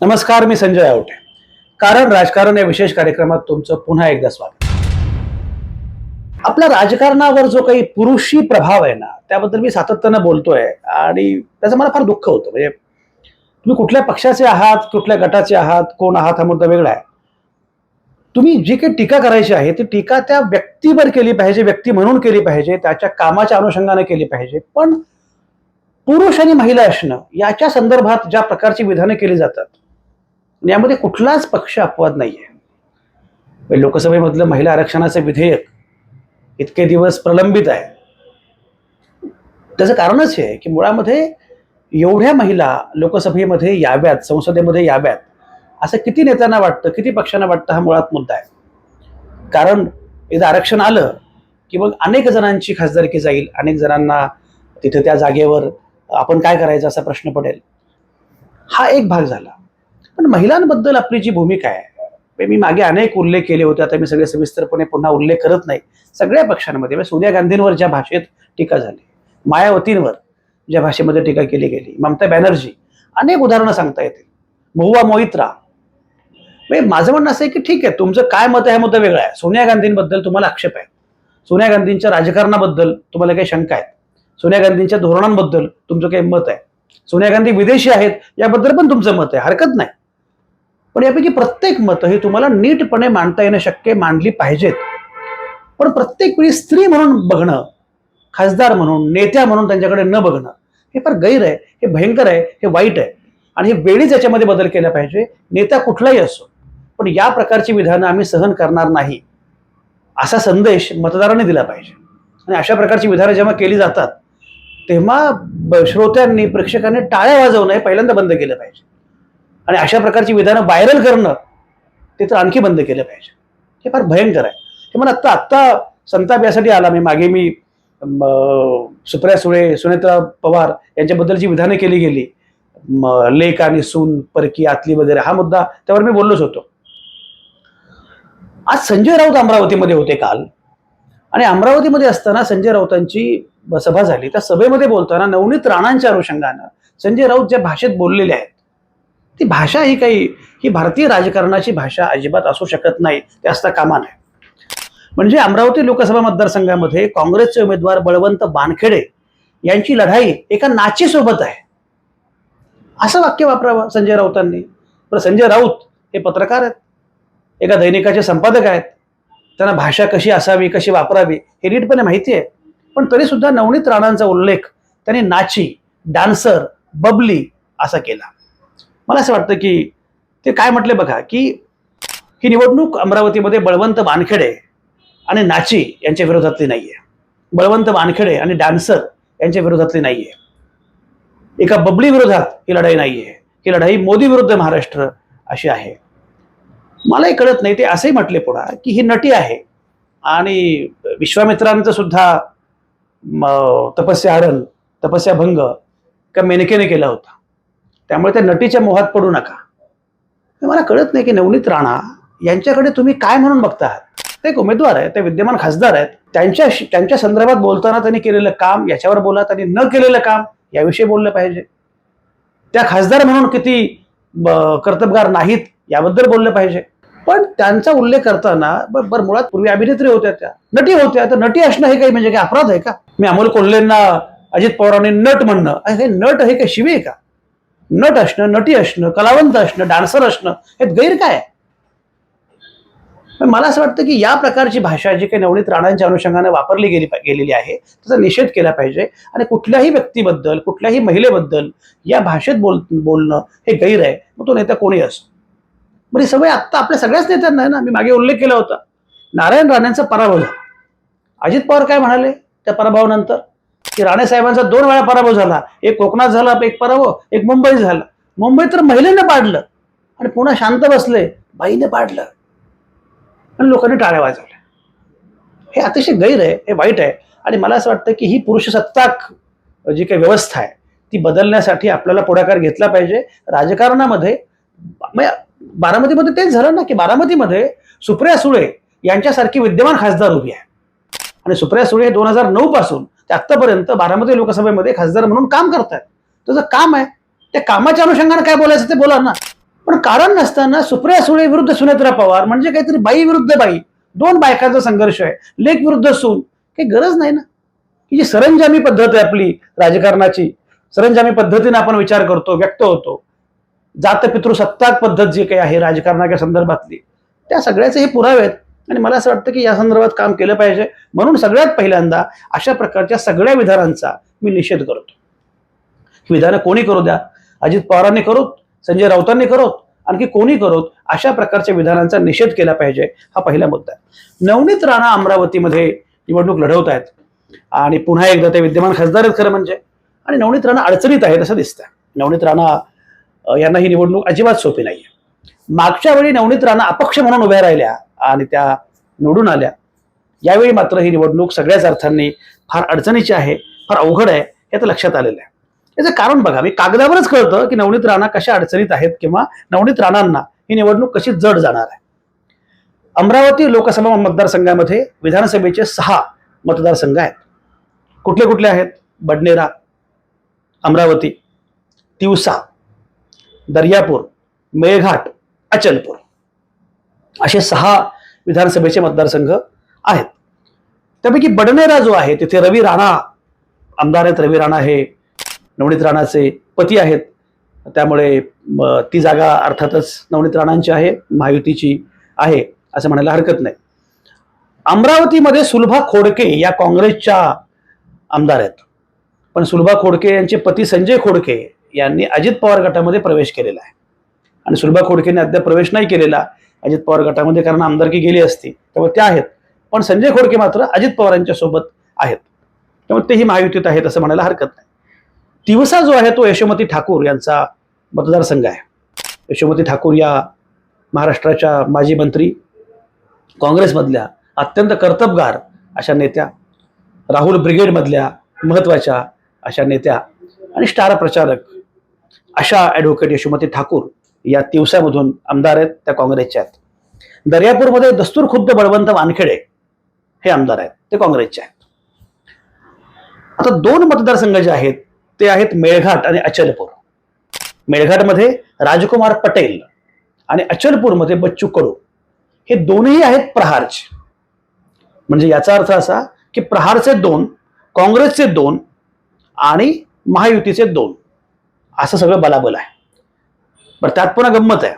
नमस्कार मी संजय आवटे. कारण राजकारण या विशेष कार्यक्रमात तुमचं पुन्हा एकदा स्वागत. आपल्या राजकारणावर जो काही पुरुषी प्रभाव आहे ना त्याबद्दल मी सातत्यानं बोलतोय आणि त्याचं मला फार दुःख होतं. म्हणजे तुम्ही कुठल्या पक्षाचे आहात कुठल्या गटाचे आहात कोण आहात हा मुद्दा वेगळा आहे. तुम्ही जी काही टीका करायची आहे ती टीका त्या व्यक्तीवर केली पाहिजे व्यक्ती म्हणून केली पाहिजे त्याच्या कामाच्या अनुषंगाने केली पाहिजे. पण पुरुष आणि महिला असणं याच्या संदर्भात ज्या प्रकारची विधानं केली जातात यामध्ये कुठलाच पक्ष अपवाद नाहीये. आहे लोकसभेमधलं महिला आरक्षणाचं विधेयक इतके दिवस प्रलंबित आहे. त्याचं कारणच हे आहे की मुळामध्ये एवढ्या महिला लोकसभेमध्ये याव्यात संसदेमध्ये याव्यात असं किती नेत्यांना वाटतं किती पक्षांना वाटतं हा मुळात मुद्दा आहे. कारण एकदा आरक्षण आलं की मग अनेक जणांची खासदारकी जाईल अनेक जणांना तिथे त्या जागेवर आपण काय करायचं असा प्रश्न पडेल. हा एक भाग झाला. पण महिलांबद्दल आपली जी भूमिका आहे म्हणजे मी मागे अनेक उल्लेख केले होते आता मी सगळे सविस्तरपणे पुन्हा उल्लेख करत नाही. सगळ्या पक्षांमध्ये म्हणजे सोनिया गांधींवर ज्या भाषेत टीका झाली मायावतींवर ज्या भाषेमध्ये टीका केली गेली ममता बॅनर्जी अनेक उदाहरणं सांगता येतील. महुआ मोहित्रा. म्हणजे माझं म्हणणं असं आहे की ठीक आहे तुमचं काय मत आहे मुद्दा वेगळा आहे. सोनिया गांधींबद्दल तुम्हाला आक्षेप आहे. सोनिया गांधींच्या राजकारणाबद्दल तुम्हाला काही शंका आहेत. सोनिया गांधींच्या धोरणांबद्दल तुमचं काही मत आहे. सोनिया गांधी विदेशी आहेत याबद्दल पण तुमचं मत आहे. हरकत नाही. पण यापैकी प्रत्येक मतं हे तुम्हाला नीटपणे मांडता येणं शक्य मांडली पाहिजेत. पण प्रत्येक वेळी स्त्री म्हणून बघणं खासदार म्हणून नेत्या म्हणून त्यांच्याकडे न बघणं हे फार गैर आहे हे भयंकर आहे हे वाईट आहे. आणि हे वेळीच याच्यामध्ये बदल केला पाहिजे नेता कुठलाही असो. पण या प्रकारची विधानं आम्ही सहन करणार नाही. असा संदेश मतदारांनी दिला पाहिजे. आणि अशा प्रकारची विधानं जेव्हा केली जातात तेव्हा श्रोत्यांनी प्रेक्षकांनी टाळ्या वाजवणं हे पहिल्यांदा बंद केलं पाहिजे. आणि अशा प्रकारची विधानं व्हायरल करणं ते तर आणखी बंद केलं पाहिजे. हे फार भयंकर आहे. हे मला आत्ता आत्ता संताप यासाठी आला. मी मागे मी सुप्रिया सुळे सुनेत्रा पवार यांच्याबद्दल जी विधानं केली गेली लेख लेक आणि सून परकी आतली वगैरे हा मुद्दा त्यावर मी बोललोच होतो. आज संजय राऊत अमरावतीमध्ये होते काल. आणि अमरावतीमध्ये असताना संजय राऊतांची सभा झाली. त्या सभेमध्ये बोलताना नवनीत राणांच्या अनुषंगानं संजय राऊत ज्या भाषेत बोललेले आहेत ती भाषा ही काही ही भारतीय राजकारणाची भाषा अजिबात असू शकत नाही ते असता कामा नाही म्हणजे अमरावती लोकसभा मतदारसंघामध्ये काँग्रेसचे उमेदवार बळवंत बानखेडे यांची लढाई एका नाचीसोबत आहे. असं वाक्य वापरावं संजय राऊतांनी? पण संजय राऊत हे पत्रकार आहेत. एका दैनिकाचे संपादक आहेत. त्यांना भाषा कशी असावी कशी वापरावी हे नीटपणे माहिती आहे. पण तरीसुद्धा नवनीत राणांचा उल्लेख त्यांनी नाची डान्सर बबली असा केला. मला असं वाटतं की ते काय म्हटले बघा की ही निवडणूक अमरावतीमध्ये बळवंत वानखेडे आणि नाची यांच्या विरोधातली नाहीये. बळवंत वानखेडे आणि डान्सर यांच्या विरोधातली नाहीये. एका बबली विरोधात ही लढाई नाहीये. ही लढाई मोदी विरुद्ध महाराष्ट्र अशी आहे. मलाही कळत नाही ते असंही म्हटले पुढा की ही नटी आहे. आणि विश्वामित्रांचं सुद्धा म, तपस्याहरण तपस्याभंग का मेनकेने केला होता. त्यामुळे त्या नटीच्या मोहात पडू नका. मला कळत नाही की नवनीत राणा यांच्याकडे तुम्ही काय म्हणून बघता आहात ते एक उमेदवार आहेत ते विद्यमान खासदार आहेत. त्यांच्या त्यांच्या संदर्भात बोलताना त्यांनी केलेलं काम याच्यावर बोला त्यांनी न केलेलं काम याविषयी बोललं पाहिजे. त्या खासदार म्हणून किती कर्तबगार नाहीत याबद्दल बोललं पाहिजे. पण त्यांचा उल्लेख करताना बरं मुळात पूर्वी अभिनेत्री होत्या त्या. नटी होत्या तर नटी असणं हे काही म्हणजे काही अपराध आहे का? मी अमोल कोल्हेंना अजित पवारांनी नट म्हणणं. हे नट हे काही शिवी आहे का? नट असणं नटी असणं कलावंत असणं डान्सर असणं हे गैर काय? पण मला असं वाटतं की या प्रकारची भाषा जी काही नवनीत राणांच्या अनुषंगाने वापरली गेली गेलेली आहे त्याचा निषेध केला पाहिजे. आणि कुठल्याही व्यक्तीबद्दल कुठल्याही महिलेबद्दल या भाषेत बोल बोलणं हे गैर आहे. मग तो नेता कोणी असो ही सवय आत्ता आपल्या सगळ्याच नेत्यांना आहे ना? मी मागे उल्लेख केला होता. नारायण राणेंचा पराभव झाला. अजित पवार काय म्हणाले त्या पराभवानंतर? की राणे साहेबांचा दोन वेळा पराभव झाला. एक कोकणात झाला एक पराभव एक मुंबईत झाला. मुंबईत तर महिलेनं पाडलं. आणि पुन्हा शांत बसले बाईने पाडलं. आणि लोकांनी टाळ्या वाजवल्या. हे अतिशय गैर आहे हे वाईट आहे. आणि मला असं वाटतं की ही पुरुषसत्ताक जी काही व्यवस्था आहे ती बदलण्यासाठी आपल्याला पुढाकार घेतला पाहिजे. राजकारणामध्ये बारामतीमध्ये तेच झालं ना की बारामतीमध्ये सुप्रिया सुळे यांच्यासारखी विद्यमान खासदार उभी आहे. आणि सुप्रिया सुळे दोन हजार नऊ पासून ते आत्तापर्यंत बारामती लोकसभेमध्ये खासदार म्हणून काम करतायत. तुझं काम आहे त्या कामाच्या अनुषंगाने काय बोलायचं ते बोला ना. पण कारण नसताना सुप्रिया सुळे विरुद्ध सुनेत्रा पवार म्हणजे काहीतरी बाई विरुद्ध बाई दोन बायकांचा संघर्ष आहे. लेख विरुद्ध सून काही गरज नाही ना. ही जी सरंजामी पद्धत आहे आपली राजकारणाची सरंजामी पद्धतीने आपण विचार करतो व्यक्त होतो. जातपितृ सत्ताक पद्धत जी काही आहे राजकारणाच्या संदर्भातली त्या सगळ्याचे हे पुरावे आहेत. आणि मला असं वाटतं की या संदर्भात काम केलं पाहिजे. म्हणून सगळ्यात पहिल्यांदा अशा प्रकारच्या सगळ्या विधानांचा मी निषेध करतो. ही विधानं कोणी करू द्या? अजित पवारांनी करोत? संजय राऊतांनी करोत? आणखी कोणी करोत? अशा प्रकारच्या विधानांचा निषेध केला पाहिजे हा पहिला मुद्दा आहे. नवनीत राणा अमरावतीमध्ये निवडणूक लढवत आहेत. आणि पुन्हा एकदा ते विद्यमान खासदार आहेत खरं म्हणजे. आणि नवनीत राणा अडचणीत आहेत असं दिसतंय. नवनीत राणा यांना ही निवडणूक अजिबात सोपी नाही मागच्या वेळी नवनीत राणा अपक्ष म्हणून उभ्या राहिल्या. आणि त्या निवडून आल्या. यावेळी मात्र ही निवडणूक सगळ्याच अर्थांनी फार अडचणीची आहे फार अवघड आहे हे तर लक्षात आलेलं आहे. याचं कारण बघा मी कागदावरच कळतं की नवनीत राणा कशा अडचणीत आहेत किंवा नवनीत राणांना ही निवडणूक कशी जड जाणार आहे. अमरावती लोकसभा मतदारसंघामध्ये विधानसभेचे सहा मतदारसंघ आहेत. कुठले कुठले आहेत? बडनेरा अमरावती तिवसा दर्यापूर मेळघाट अचलपूर. असे सहा विधानसभेचे मतदारसंघ आहेत. त्यापैकी बडनेरा जो आहे तिथे रवी राणा आमदार आहेत रवी राणा हे नवनीत राणाचे पती आहेत. त्यामुळे ती जागा अर्थातच नवनीत राणांची आहे महायुतीची आहे असं म्हणायला हरकत नाही. अमरावतीमध्ये सुलभा खोडके या काँग्रेसच्या आमदार आहेत. पण सुलभा खोडके यांचे पती संजय खोडके यांनी अजित पवार गटामध्ये प्रवेश केलेला आहे. आणि सुलभा खोडकेने अद्याप प्रवेश नाही केलेला अजित पवार गटामध्ये कारण आमदारकी गेली असती त्यामुळे त्या आहेत. पण संजय खोडके मात्र अजित पवारांच्या सोबत आहेत. त्यामुळे तेही महायुतीत आहेत असं म्हणायला हरकत नाही. तिवसा जो आहे तो यशोमती ठाकूर यांचा मतदारसंघ आहे. यशोमती ठाकूर या महाराष्ट्राच्या माजी मंत्री काँग्रेसमधल्या अत्यंत कर्तबगार अशा नेत्या राहुल ब्रिगेडमधल्या महत्त्वाच्या अशा नेत्या आणि स्टार प्रचारक अशा ॲडव्होकेट यशोमती ठाकूर या तिवसामधून आमदार आहेत त्या काँग्रेसच्या आहेत. दर्यापूरमध्ये दस्तूर खुद्द बळवंत वानखेडे हे आमदार आहेत ते काँग्रेसचे आहेत. आता दोन मतदारसंघ जे आहेत ते आहेत मेळघाट आणि अचलपूर. मेळघाटमध्ये राजकुमार पटेल आणि अचलपूरमध्ये बच्चू कडू. हे दोनही आहेत प्रहारचे. म्हणजे याचा अर्थ असा की प्रहारचे दोन काँग्रेसचे दोन आणि महायुतीचे दोन. असं सगळं बलाबल आहे. बरं त्यात पुन्हा गंमत आहे.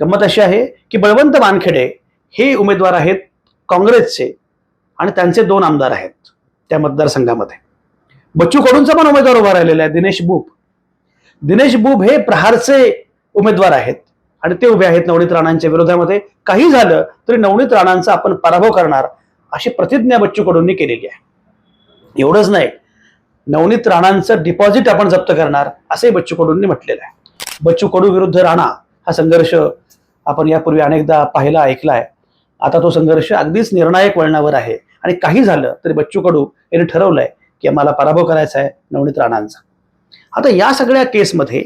गंमत अशी आहे की बळवंत वानखेडे हे उमेदवार आहेत काँग्रेसचे आणि त्यांचे दोन आमदार आहेत त्या मतदारसंघामध्ये. बच्चू कडूंचा पण उमेदवार उभा राहिलेला आहे दिनेश बुब दिनेश बुब हे प्रहारचे उमेदवार आहेत आणि ते उभे आहेत नवनीत राणांच्या विरोधामध्ये. काही झालं तरी नवनीत राणांचा आपण पराभव करणार अशी प्रतिज्ञा बच्चू कडूंनी केलेली आहे. एवढंच नाही नवनीत राणांचं डिपॉझिट आपण जप्त करणार असंही बच्चू कडूंनी म्हटलेलं आहे. बच्चू कडू विरुद्ध राणा हा संघर्ष आपण यापूर्वी अनेकदा पाहिला ऐकलाय. आता तो संघर्ष अगदीच निर्णायक वळणावर आहे. आणि काही झालं तरी बच्चू कडू यांनी ठरवलंय की आम्हाला पराभव करायचा आहे नवनीत राणांचा. आता या सगळ्या केसमध्ये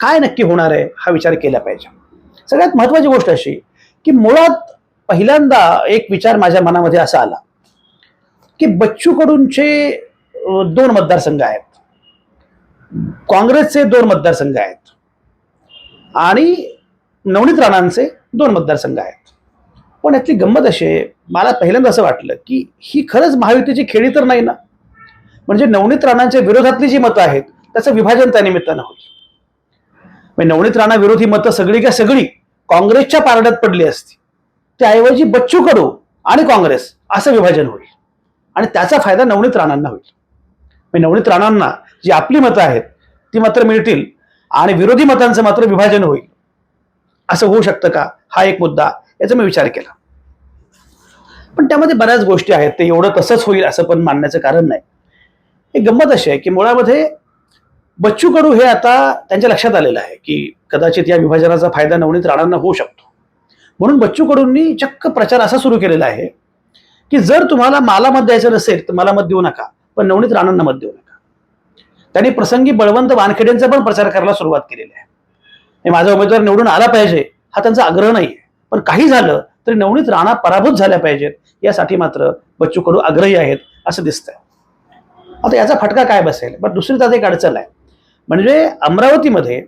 काय नक्की होणार आहे हा विचार केला पाहिजे. सगळ्यात महत्वाची गोष्ट अशी की मुळात पहिल्यांदा एक विचार माझ्या मनामध्ये असा आला की बच्चू कडूंचे दोन मतदारसंघ आहेत. काँग्रेसचे दोन मतदारसंघ आहेत. आणि नवनीत राणांचे दोन मतदारसंघ आहेत. पण यातली गंमत अशी आहे, मला पहिल्यांदा असं वाटलं की ही खरंच महायुतीची खेळी तर नाही ना? म्हणजे नवनीत राणांच्या विरोधातली जी मतं आहेत त्याचं विभाजन त्या निमित्तानं होईल म्हणजे नवनीत राणा विरोधी मतं सगळी का सगळी काँग्रेसच्या पारड्यात पडली असती त्याऐवजी बच्चू कडू आणि काँग्रेस असं विभाजन होईल. आणि त्याचा फायदा नवनीत राणांना होईल. म्हणजे नवनीत राणांना जी आपली मतं आहेत ती मात्र मिळतील आणि विरोधी मतांचं मात्र विभाजन होईल. असं होऊ शकतं का? हा एक मुद्दा याचा मी विचार केला. पण त्यामध्ये बऱ्याच गोष्टी आहेत. ते एवढं तसंच होईल असं पण मानण्याचं कारण नाही. एक गंमत अशी आहे की मुळामध्ये बच्चू कडू हे आता त्यांच्या लक्षात आलेलं आहे की कदाचित या विभाजनाचा फायदा नवनीत राणांना होऊ शकतो. म्हणून बच्चू कडूंनी चक्क प्रचार असा सुरू केलेला आहे की जर तुम्हाला मला मत द्यायचं नसेल तर मला मत देऊ नका पण नवनीत राणांना मत देऊ नका. त्यांनी प्रसंगी बळवंत वानखेड्यांचा पण प्रचार करायला सुरुवात केलेली आहे. हे माझा उमेदवार निवडून आला पाहिजे हा त्यांचा आग्रह नाही पण काही झालं तरी नवनीत राणा पराभूत झाल्या पाहिजेत यासाठी मात्र बच्चू कडू आग्रही आहेत असं दिसतंय. आता याचा फटका काय बसेल? पण दुसरी त्यात एक अडचण आहे. म्हणजे अमरावतीमध्ये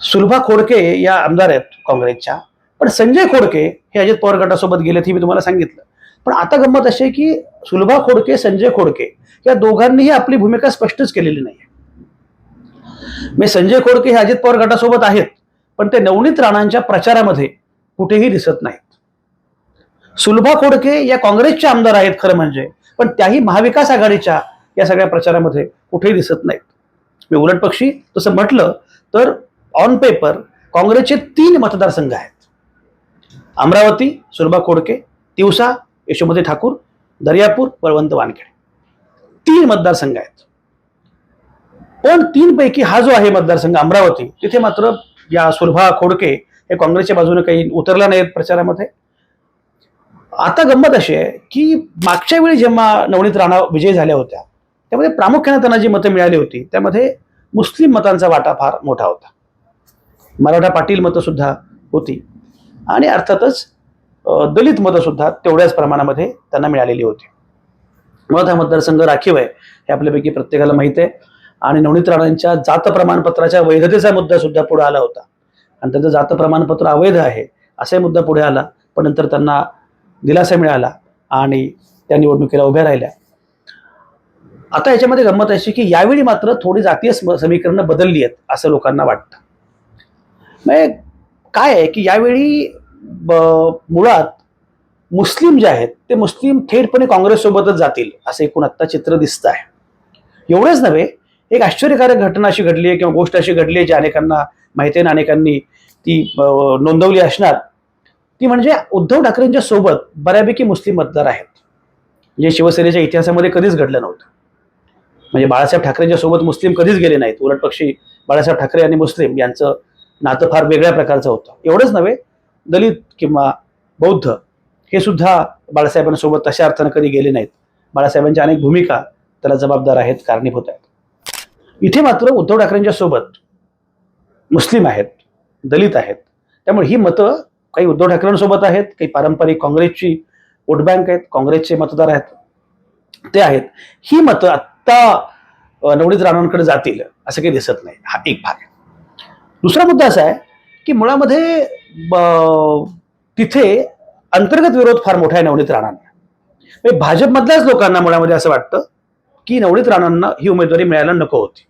सुलभा खोडके या आमदार आहेत काँग्रेसच्या पण संजय खोडके हे अजित पवार गटासोबत गेलेत हे मी तुम्हाला सांगितलं. पण आता गंमत अशी आहे की सुलभा खोडके संजय खोडके या दोघांनीही आपली भूमिका स्पष्टच केलेली नाही मी संजय खोडके हे अजित पवार गटासोबत आहेत पण ते नवनीत राणांच्या प्रचारामध्ये कुठेही दिसत नाहीत. सुलभा खोडके या काँग्रेसच्या आमदार आहेत खरं म्हणजे पण त्याही महाविकास आघाडीच्या या सगळ्या प्रचारामध्ये कुठेही दिसत नाहीत. मी उलट पक्षी तसं म्हटलं तर ऑन पेपर काँग्रेसचे तीन मतदारसंघ आहेत. अमरावती सुलभा खोडके तिवसा यशोमती ठाकूर दर्यापूर बळवंत वानखेडे. तीन मतदारसंघ आहेत. पण तीन पैकी हा जो आहे मतदारसंघ अमरावती तिथे मात्र या सुलभा खोडके हे काँग्रेसच्या बाजूने काही उतरला नाहीत प्रचारामध्ये. आता गंमत अशी आहे की मागच्या वेळी जेव्हा नवनीत राणा विजय झाल्या होत्या त्यामध्ये प्रामुख्याने त्यांना जी मतं मिळाली होती त्यामध्ये मुस्लिम मतांचा वाटा फार मोठा होता. मराठा पाटील मतं सुद्धा होती. आणि अर्थातच दलित मतं सुद्धा तेवढ्याच प्रमाणामध्ये त्यांना मिळालेली होती. मुळात हा मतदारसंघ राखीव आहे हे आपल्यापैकी प्रत्येकाला माहिती आहे. आणि नवनीत राणांच्या जात प्रमाणपत्राच्या वैधतेचा मुद्दा सुद्धा पुढे आला होता. आणि त्यांचं जात प्रमाणपत्र अवैध आहे असाही मुद्दा पुढे आला. पण नंतर त्यांना दिलासा मिळाला आणि त्या निवडणुकीला उभ्या राहिल्या. आता याच्यामध्ये गंमत अशी की यावेळी मात्र थोडी जातीय समीकरणं बदलली आहेत असं लोकांना वाटतं. म्हणजे काय आहे की यावेळी ब- मुळात मुस्लिम जे आहेत ते मुस्लिम थेटपणे काँग्रेससोबतच जातील असं एकूण आत्ता चित्र दिसत आहे. एवढंच नव्हे एक आश्चर्यकारक घटना अशी घडली आहे किंवा गोष्ट अशी घडली आहे जी अनेकांना माहिती आहे ना अनेकांनी ती नोंदवली असणार. ती म्हणजे उद्धव ठाकरेंच्या सोबत बऱ्यापैकी मुस्लिम मतदार आहेत. जे शिवसेनेच्या इतिहासामध्ये कधीच घडलं नव्हतं. म्हणजे बाळासाहेब ठाकरेंच्या सोबत मुस्लिम कधीच गेले नाहीत. उलट पक्षी बाळासाहेब ठाकरे आणि मुस्लिम यांचं नातं फार वेगळ्या प्रकारचं होतं. एवढंच नव्हे दलित किंवा बौद्ध हे सुद्धा बाळासाहेबांसोबत तशा अर्थानं कधी गेले नाहीत. बाळासाहेबांच्या अनेक भूमिका त्याला जबाबदार आहेत कारणीभूत आहेत. इथे मात्र उद्धव ठाकरेंच्या सोबत मुस्लिम आहेत दलित आहेत. त्यामुळे ही मतं काही उद्धव ठाकरेंसोबत आहेत काही पारंपरिक काँग्रेसची वोट बँक आहेत काँग्रेसचे मतदार आहेत ते आहेत. ही मतं आत्ता नवनीत राणांकडे जातील असं काही दिसत नाही. हा एक भाग आहे. दुसरा मुद्दा असा आहे की मुळामध्ये तिथे अंतर्गत विरोध फार मोठा आहे नवनीत राणांना. म्हणजे भाजपमधल्याच लोकांना मुळामध्ये असं वाटतं की नवनीत राणांना ही उमेदवारी मिळायला नको होती.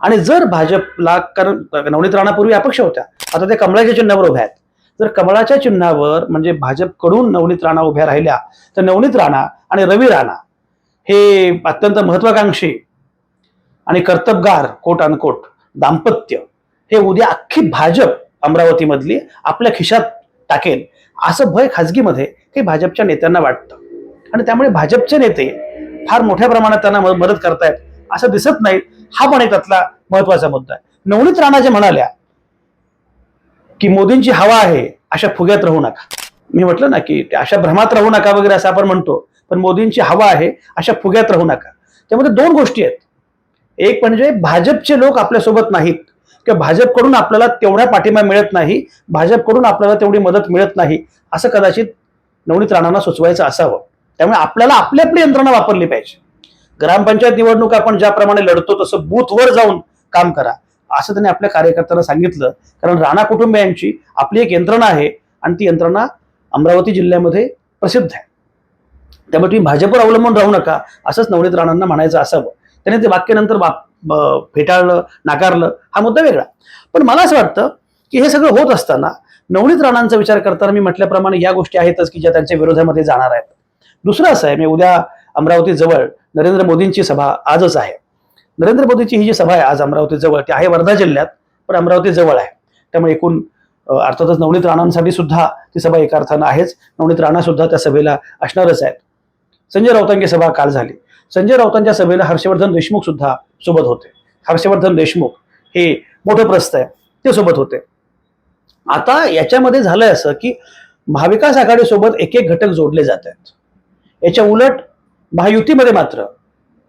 आणि जर भाजपला कारण नवनीत राणापूर्वी अपक्ष होत्या आता त्या कमळाच्या चिन्हावर उभ्या आहेत. जर कमळाच्या चिन्हावर म्हणजे भाजपकडून नवनीत राणा उभ्या राहिल्या तर नवनीत राणा आणि रवी राणा हे अत्यंत महत्वाकांक्षी आणि कर्तबगार कोट अनकोट दाम्पत्य हे उद्या अख्खी भाजप अमरावतीमधली आपल्या खिशात टाकेल. असं भय खाजगीमध्ये काही भाजपच्या नेत्यांना वाटतं. आणि त्यामुळे भाजपचे नेते फार मोठ्या प्रमाणात त्यांना मदत करतायत असं दिसत नाही. हा पण एक त्यातला महत्त्वाचा मुद्दा आहे. नवनीत राणा जे म्हणाल्या की मोदींची हवा आहे अशा फुग्यात राहू नका. मी म्हटलं ना की अशा भ्रमात राहू नका वगैरे असं आपण म्हणतो. पण मोदींची हवा आहे अशा फुग्यात राहू नका. त्यामध्ये दोन गोष्टी आहेत. एक म्हणजे भाजपचे लोक आपल्यासोबत नाहीत. किंवा भाजपकडून आपल्याला तेवढा पाठिंबा मिळत नाही भाजपकडून आपल्याला तेवढी मदत मिळत नाही असं कदाचित नवनीत राणांना सुचवायचं असावं. त्यामुळे आपल्याला आपली आपली यंत्रणा वापरली पाहिजे. ग्रामपंचायत निवडणूक आपण ज्याप्रमाणे लढतो तसं बूथवर जाऊन काम करा. असं त्यांनी आपल्या कार्यकर्त्यांना सांगितलं. कारण राणा कुटुंबियांची आपली एक यंत्रणा आहे आणि ती यंत्रणा अमरावती जिल्ह्यामध्ये प्रसिद्ध आहे. त्यामुळे तुम्ही भाजपवर अवलंबून राहू नका असंच नवनीत राणांना म्हणायचं असावं. त्याने ते वाक्यानंतर बाप फेटाळलं नाकारलं हा मुद्दा वेगळा. पण मला असं वाटतं की हे सगळं होत असताना नवनीत राणांचा विचार करताना मी म्हटल्याप्रमाणे या गोष्टी आहेतच की ज्या त्यांच्या विरोधामध्ये जाणार आहेत. दुसरं असं आहे मी उद्या अमरावतीजवळ नरेंद्र मोदींची सभा आजच आहे. नरेंद्र मोदींची ही जी सभा आहे आज अमरावतीजवळ ती आहे वर्धा जिल्ह्यात पण अमरावती जवळ आहे. त्यामुळे एकूण अर्थातच नवनीत राणांसाठी सुद्धा ती सभा एका अर्थानं आहेच. नवनीत राणा सुद्धा त्या सभेला असणारच आहेत. संजय राऊतांची सभा काल झाली. संजय राऊतांच्या सभेला हर्षवर्धन देशमुख सुद्धा सोबत होते. हर्षवर्धन देशमुख हे मोठं प्रस्त आहे ते सोबत होते. आता याच्यामध्ये झालंय असं की महाविकास आघाडीसोबत एक एक घटक जोडले जात आहेत. याच्या उलट महायुतीमध्ये मात्र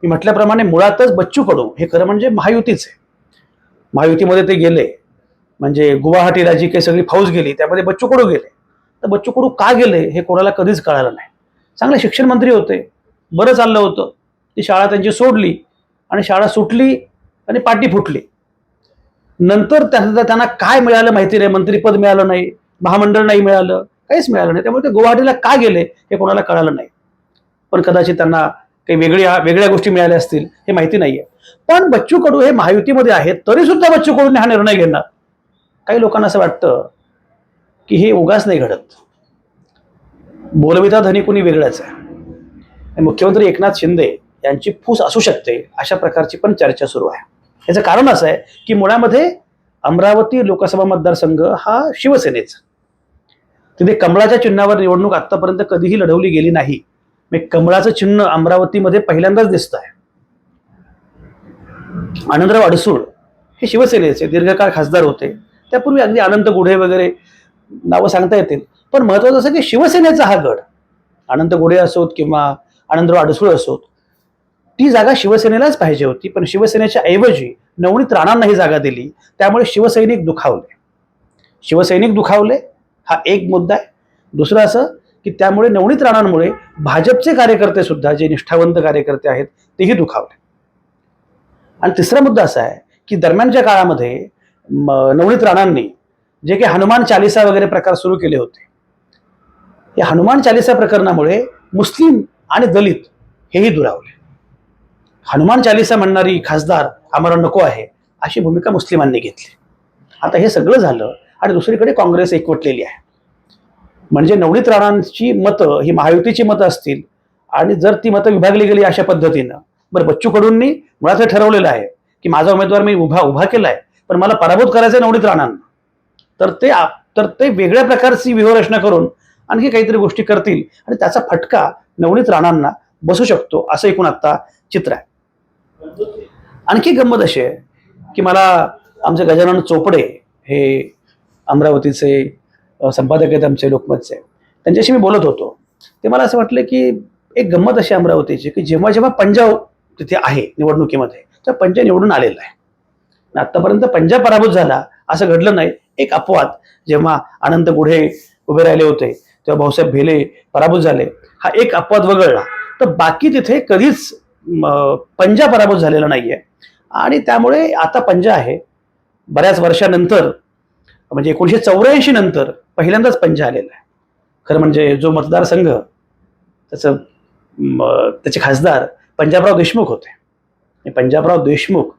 मी म्हटल्याप्रमाणे मुळातच बच्चू कडू हे खरं म्हणजे महायुतीच आहे. महायुतीमध्ये ते गेले. म्हणजे गुवाहाटीला जी काही सगळी फौज गेली त्यामध्ये बच्चू कडू गेले. तर बच्चू कडू का गेले हे कोणाला कधीच कळालं नाही. चांगले शिक्षण मंत्री होते. बरं चाललं होतं. ती शाळा त्यांची सोडली. आणि शाळा सुटली आणि पाठी फुटली. नंतर त्यांना त्यांना काय मिळालं माहिती नाही मंत्रीपद मिळालं नाही महामंडळ नाही मिळालं काहीच मिळालं नाही. त्यामुळे ते गुवाहाटीला का गेले हे कोणाला कळालं नाही. पण कदाचित त्यांना काही वेगळ्या वेगळ्या गोष्टी मिळाल्या असतील हे माहिती नाहीये. पण बच्चू कडू हे महायुतीमध्ये आहेत तरी सुद्धा बच्चू कडूने हा निर्णय घेणार काही लोकांना असं वाटतं की हे उगाच नाही घडत. बोलविता धनी कुणी वेगळंच आहे. मुख्यमंत्री एकनाथ शिंदे यांची फूस असू शकते अशा प्रकारची पण चर्चा सुरू आहे. याचं कारण असं आहे की मुळामध्ये अमरावती लोकसभा मतदारसंघ हा शिवसेनेचा. तिथे कमळाच्या चिन्हावर निवडणूक आतापर्यंत कधीही लढवली गेली नाही. म्हणजे कमळाचं चिन्ह अमरावतीमध्ये पहिल्यांदाच दिसत आहे. आनंदराव अडसूळ हे शिवसेनेचे दीर्घकाळ खासदार होते. त्यापूर्वी अगदी अनंत गुढे वगैरे नावं सांगता येतील. पण महत्वाचं असं की शिवसेनेचा हा गड. अनंत गुढे असोत किंवा आनंदराव अडसूळ असोत ती जागा शिवसेनेलाच पाहिजे होती पण शिवसेनेच्या ऐवजी नवनीत राणांना ही जागा दिली. त्यामुळे शिवसैनिक दुखावले. शिवसैनिक दुखावले हा एक मुद्दा आहे. दुसरं असं की त्यामुळे नवनीत राणांमुळे भाजपचे कार्यकर्ते सुद्धा जे निष्ठावंत कार्यकर्ते आहेत तेही दुखावले. आणि तिसरा मुद्दा असा आहे की दरम्यानच्या काळामध्ये नवनीत राणांनी जे काही हनुमान चालिसा वगैरे प्रकार सुरू केले होते या हनुमान चालिसा प्रकरणामुळे मुस्लिम आणि दलित हेही दुरावले. हनुमान चालिसा म्हणणारी खासदार आम्हाला नको आहे अशी भूमिका मुस्लिमांनी घेतली. आता हे सगळं झालं आणि दुसरीकडे काँग्रेस एकवटलेली आहे. म्हणजे नवनीत राणांची मतं ही महायुतीची मतं असतील आणि जर ती मतं विभागली गेली अशा पद्धतीनं बरं बच्चू कडूंनी मुळात ठरवलेलं आहे की माझा उमेदवार मी उभा उभा केलाय पण मला पराभूत करायचं आहे नवनीत राणांना. तर ते आप- तर ते वेगळ्या प्रकारची व्यूहरचना करून आणखी काहीतरी गोष्टी करतील आणि त्याचा फटका नवनीत राणांना बसू शकतो असं एकूण आत्ता चित्र आहे. आणखी गंमत अशी आहे की मला आमचे गजानन चोपडे हे अमरावतीचे संपादक आहेत आमचे लोकमतचे. त्यांच्याशी मी बोलत होतो. ते मला असं वाटलं की एक गंमत अशी अमरावतीची की जेव्हा जेव्हा पंजाब तिथे आहे निवडणुकीमध्ये तर पंजा निवडून आलेला आहे. आणि पंजाब पराभूत झाला असं घडलं नाही. एक अपवाद जेव्हा अनंत गुढे उभे राहिले होते तेव्हा भाऊसाहेब भेले पराभूत झाले. हा एक अपवाद वगळला. तर बाकी तिथे कधीच पंजा पराभूत झालेला नाही आहे आणि त्यामुळे आता पंजा आहे. बऱ्याच वर्षानंतर म्हणजे एकोणीशे चौऱ्याऐंशी नंतर पहिल्यांदाच पंजा आलेला आहे. खरं म्हणजे जो मतदारसंघ त्याचं त्याचे खासदार पंजाबराव देशमुख होते. आणि पंजाबराव देशमुख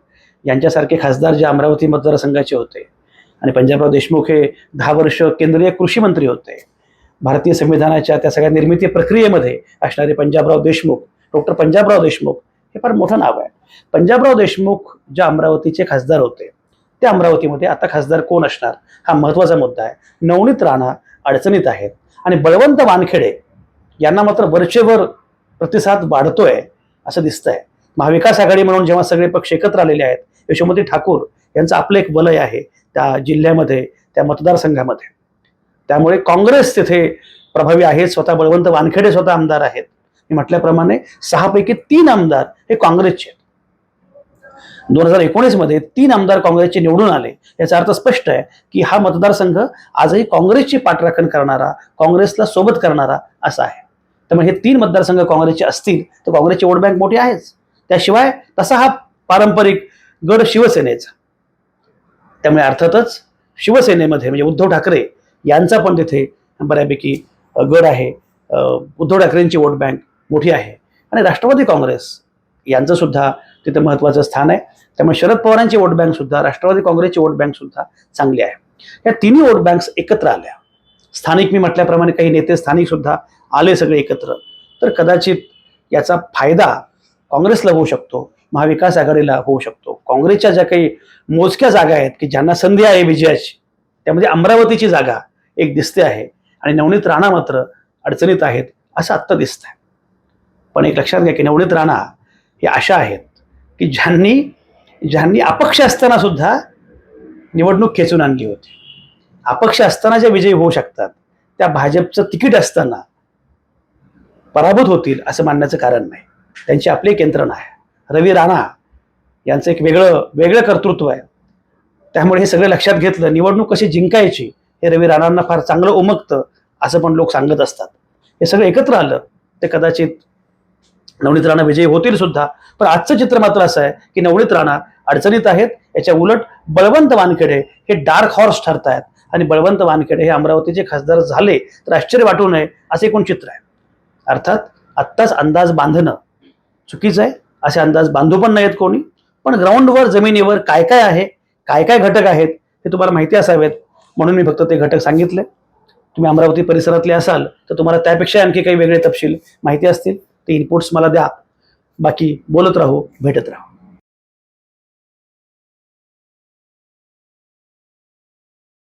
यांच्यासारखे खासदार जे अमरावती मतदारसंघाचे होते. आणि पंजाबराव देशमुख हे दहा वर्ष केंद्रीय कृषी मंत्री होते. भारतीय संविधानाच्या त्या सगळ्या निर्मिती प्रक्रियेमध्ये असणारे पंजाबराव देशमुख डॉक्टर पंजाबराव देशमुख हे फार मोठं नाव आहे. पंजाबराव देशमुख ज्या अमरावतीचे खासदार होते त्या अमरावतीमध्ये आता खासदार कोण असणार? हा महत्त्वाचा मुद्दा आहे. नवनीत राणा अडचणीत आहेत. आणि बळवंत वानखेडे यांना मात्र वरचेवर प्रतिसाद वाढतोय असं दिसतंय. महाविकास आघाडी म्हणून जेव्हा सगळे पक्ष एकत्र आलेले आहेत यशोमती ठाकूर यांचं आपलं एक वलय आहे त्या जिल्ह्यामध्ये त्या मतदारसंघामध्ये. त्यामुळे काँग्रेस तिथे प्रभावी आहेत स्वतः बळवंत वानखेडे स्वतः आमदार आहेत. मी म्हटल्याप्रमाणे सहापैकी तीन आमदार हे काँग्रेसचे आहेत. दोन हजार एकोणीसमध्ये तीन आमदार काँग्रेसचे निवडून आले. याचा अर्थ स्पष्ट आहे की हा मतदारसंघ आजही काँग्रेसची पाठराखण करणारा काँग्रेसला सोबत करणारा असा आहे. त्यामुळे हे तीन मतदारसंघ काँग्रेसचे असतील तर काँग्रेसची वोट बँक मोठी आहेच. त्याशिवाय तसा हा पारंपरिक गड शिवसेनेचा. त्यामुळे अर्थातच शिवसेनेमध्ये म्हणजे उद्धव ठाकरे यांचा पण तिथे बऱ्यापैकी गड आहे. उद्धव ठाकरेंची वोट बँक मोठी आहे. आणि राष्ट्रवादी काँग्रेस यांचं सुद्धा तिथं महत्वाचं स्थान आहे. त्यामुळे शरद पवारांची वोट बँक सुद्धा राष्ट्रवादी काँग्रेसची वोट बँक सुद्धा चांगली आहे. या तिन्ही वोट बँक्स एकत्र आल्या. स्थानिक मी म्हटल्याप्रमाणे काही नेते स्थानिक सुद्धा आले सगळे एकत्र. तर कदाचित याचा फायदा काँग्रेसला होऊ शकतो महाविकास आघाडीला होऊ शकतो. काँग्रेसच्या ज्या काही मोजक्या जागा आहेत की ज्यांना संधी आहे विजयाची त्यामध्ये अमरावतीची जागा एक दिसते आहे. आणि नवनीत राणा मात्र अडचणीत आहेत असं आत्ता दिसत आहे पण एक लक्षात घ्या की नवनीत राणा हे अशा आहेत की ज्यांनी ज्यांनी अपक्ष असताना सुद्धा निवडणूक खेचून आणली होती. अपक्ष असताना ज्या विजयी होऊ शकतात त्या भाजपचं तिकीट असताना पराभूत होतील असं मानण्याचं कारण नाही. त्यांची आपली एक यंत्रणा आहे. रवी राणा यांचं एक वेगळं वेगळं कर्तृत्व आहे. त्यामुळे हे सगळं लक्षात घेतलं निवडणूक कशी जिंकायची हे रवी राणांना फार चांगलं उमगतं असं पण लोक सांगत असतात. हे सगळं एकत्र आलं ते कदाचित नवनीत राणा विजयी होतील सुद्धा. पण आजचं चित्र मात्र असं आहे की नवनीत राणा अडचणीत आहेत. याच्या उलट बळवंत वानखेडे हे डार्क हॉर्स ठरत आहेत आणि बळवंत वानखेडे हे अमरावतीचे खासदार झाले तर आश्चर्य वाटू नये असे एकूण चित्र आहे. अर्थात आत्ताच अंदाज बांधणं चुकीचं आहे. असे अंदाज बांधू पण नाहीत कोणी. पण ग्राउंडवर जमिनीवर काय काय आहे काय काय घटक आहेत हे तुम्हाला माहिती असावेत. म्हणून मी फक्त ते घटक सांगितले. तुम्ही अमरावती परिसरातले असाल तर तुम्हाला त्यापेक्षा आणखी काही वेगळे तपशील माहिती असतील. ते इनपुट्स मला द्या. बाकी बोलत राहू भेटत राहू.